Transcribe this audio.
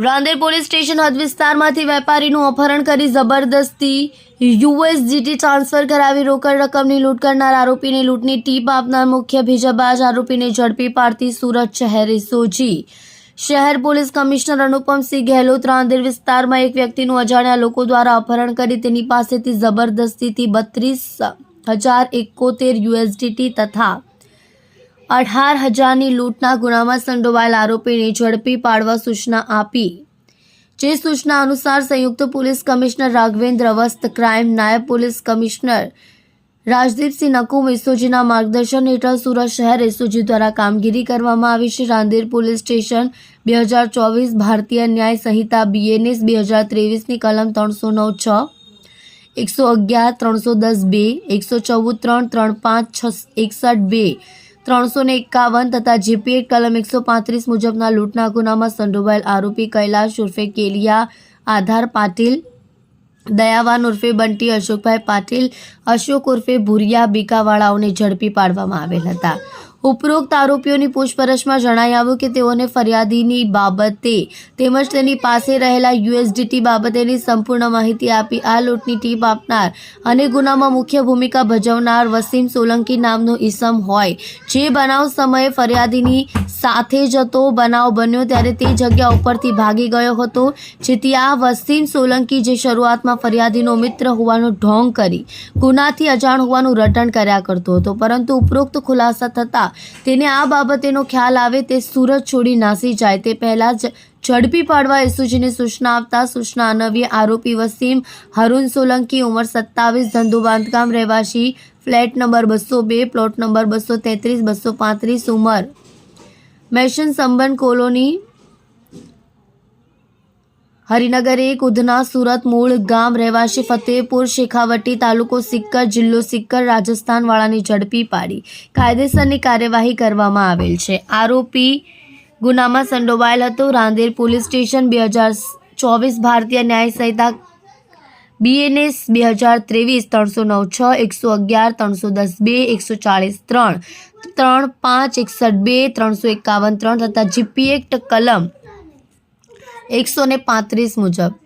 Rander police station હદ વિસ્તારમાંથી વેપારીનું અપહરણ કરી જબરદસ્તી યુએસજીટી ટ્રાન્સફર કરાવી રોકડ રકમની લૂંટ કરનાર આરોપીને લૂંટની ટીપ આપનાર મુખ્ય ભીજાબાજ આરોપીને ઝડપી પાડતી સુરત શહેરે સોજી. શહેર પોલીસ કમિશનર અનુપમસિંહ ગહેલોત રાંદેર વિસ્તારમાં એક વ્યક્તિનું અજાણ્યા લોકો દ્વારા અપહરણ કરી તેની પાસેથી જબરદસ્તીથી બત્રીસ હજાર એકોતેર યુએસડીટી તથા અઢાર હજારની લૂંટના ગુનામાં સંડોવાયેલ આરોપીને ઝડપી પાડવા સૂચના આપી. જે સૂચના અનુસાર સંયુક્ત પોલીસ કમિશનર રાઘવેન્દ્ર વસ્ત ક્રાઇમ નાયબ પોલીસ કમિશનર રાજદીપસિંહ નકુમ એસઓજીના માર્ગદર્શન હેઠળ સુરત શહેર એસઓજી દ્વારા કામગીરી કરવામાં આવી છે. રાંદેર પોલીસ સ્ટેશન બે હજાર ચોવીસ ભારતીય ન્યાય સંહિતા બીએનએસ બે હજાર ત્રેવીસની કલમ ત્રણસો નવ છ, એકસો અગિયાર, ત્રણસો દસ બે, એકસો ચૌદ ત્રણ ત્રણ પાંચ, છ, એકસઠ બે ત્રણસો ને એકાવન તથા જીપીએ કલમ એકસો પાંત્રીસ મુજબના લૂંટના ગુનામાં સંડોવાયેલ આરોપી કૈલાશ ઉર્ફે કેલિયા આધાર પાટીલ, દયાવાન ઉર્ફે બંટી અશોકભાઈ પાટીલ, અશોક ઉર્ફે ભુરિયા બીકાવાળાઓને ઝડપી પાડવામાં આવેલ હતા. ઉપરોક્ત આરોપીઓની પૂછપરછમાં જણાઈ આવ્યું કે તેઓને ફરિયાદીની બાબતે તેમજ તેની પાસે રહેલા યુએસડીટી બાબતેની સંપૂર્ણ માહિતી આપી આ લૂંટની ટીપ આપનાર અને ગુનામાં મુખ્ય ભૂમિકા ભજવનાર વસીમ સોલંકી નામનો ઈસમ હોય. જે બનાવ સમયે ફરિયાદીની સાથે જતો બનાવ બન્યો ત્યારે તે જગ્યા ઉપરથી ભાગી ગયો હતો, જેથી આ વસીમ સોલંકી જે શરૂઆતમાં ફરિયાદીનો મિત્ર હોવાનો ઢોંગ કરી ગુનાથી અજાણ હોવાનું રટણ કર્યા કરતો હતો. પરંતુ ઉપરોક્ત ખુલાસા થતાં તેને આ બાબતેનો ખ્યાલ આવે તે સુરત છોડી નાસી જાય. તે પહેલાં જ ઝડપી પાડવા એસઓજીને સૂચના આપતા સૂચના અનવ્ય આરોપી વસીમ હરુન સોલંકી ઉંમર સત્તાવીસ, ધંધુ બાંધકામ રહેવાસી, ફ્લેટ નંબર બસો બે, પ્લોટ નંબર બસો તેત્રીસ, બસો પાંત્રીસ ઉંમર. મેશન સંબંધ કોલોની હરિનગર એક ઉધના સુરત મૂળ ગામ રહેવાસી ફતેહપુર, શેખાવટી તાલુકો સિક્કર જિલ્લો સિક્કર રાજસ્થાન વાળાની ઝડપી પાડી. કાયદેસરની કાર્યવાહી કરવામાં આવેલ છે. આરોપી ગુનામાં સંડોવાયેલ હતો. રાંદેર પોલીસ સ્ટેશન બે હજાર ચોવીસ ભારતીય ન્યાય સંહિતા બીએનએસ બે હજાર ત્રેવીસ ત્રણસો નવ છ, એકસો અગિયાર, ત્રણસો દસ બે, એકસો ચાળીસ ત્રણ ત્રણ પાંચ, એકસઠ બે, ત્રણસો એકાવન ત્રણ તથા જીપી એક્ટ કલમ એકસો ને પાંત્રીસ મુજબ.